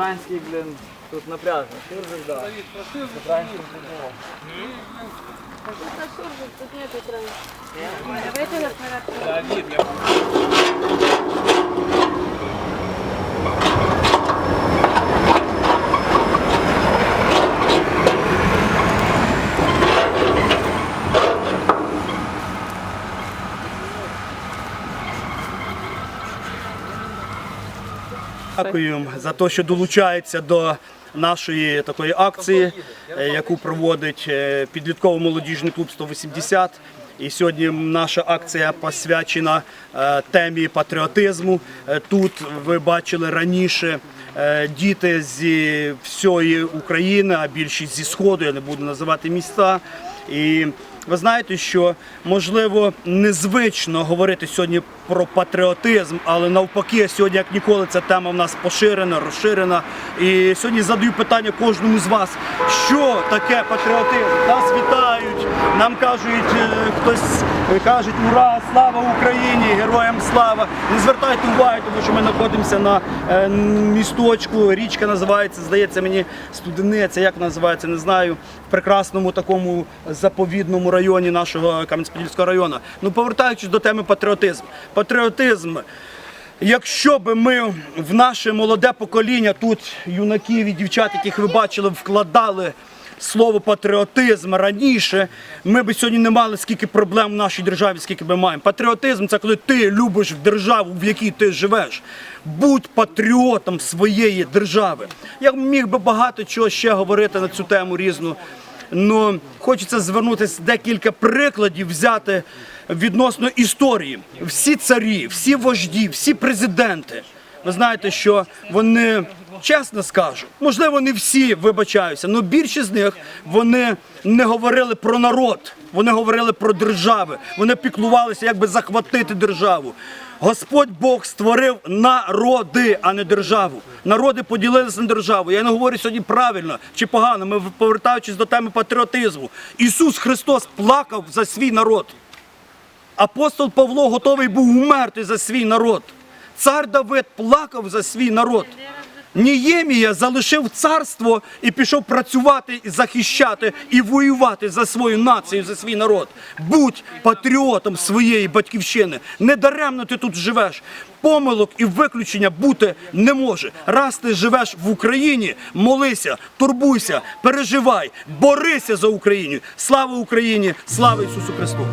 такий, блін, тут напряжно. Суржик, да. Українським футболом. Это суржик, тут нет. Давайте на аппарат. Дякую за те, що долучається до нашої такої акції, е, яку проводить е, підлітковий молодіжний клуб 180. І сьогодні наша акція посвячена е, темі патріотизму. Тут ви бачили раніше діти зі всієї України, а більшість зі сходу, я не буду називати міста. І ви знаєте, що можливо незвично говорити сьогодні про патріотизм, але навпаки, сьогодні, як ніколи, ця тема в нас поширена, розширена. І сьогодні задаю питання кожному з вас, що таке патріотизм? Нас вітають, нам кажуть, е, хтось е, кажуть ура, слава Україні, героям слава. Не звертайте уваги, тому що ми знаходимося на е, місточку. Річка називається, здається мені, студениця, як називається, не знаю. В прекрасному такому заповідному районі нашого Кам'янець-Подільського району. Ну, повертаючись до теми патріотизм. Патріотизм. Якщо би ми в наше молоде покоління, тут юнаків і дівчат, яких ви бачили, вкладали слово патріотизм раніше, ми б сьогодні не мали скільки проблем в нашій державі, скільки ми маємо. Патріотизм це коли ти любиш державу, в якій ти живеш. Будь патріотом своєї держави. Я міг би багато чого ще говорити на цю тему різну. Ну, хочеться звернутися декілька прикладів взяти відносно історії. Всі царі, всі вожді, всі президенти. Ви знаєте, що вони, чесно скажу, можливо, не всі вибачаюся, але більшість з них вони не говорили про народ, вони говорили про держави. Вони піклувалися, як би захватити державу. Господь Бог створив народи, а не державу. Народи поділилися на державу. Я не говорю сьогодні правильно чи погано. Ми повертаючись до теми патріотизму. Ісус Христос плакав за свій народ. Апостол Павло готовий був умерти за свій народ. Цар Давид плакав за свій народ. Ніємія залишив царство і пішов працювати, і захищати і воювати за свою націю, за свій народ. Будь патріотом своєї батьківщини. Недаремно ти тут живеш. Помилок і виключення бути не може. Раз ти живеш в Україні, молися, турбуйся, переживай, борися за Україну. Слава Україні! Слава Ісусу Христу!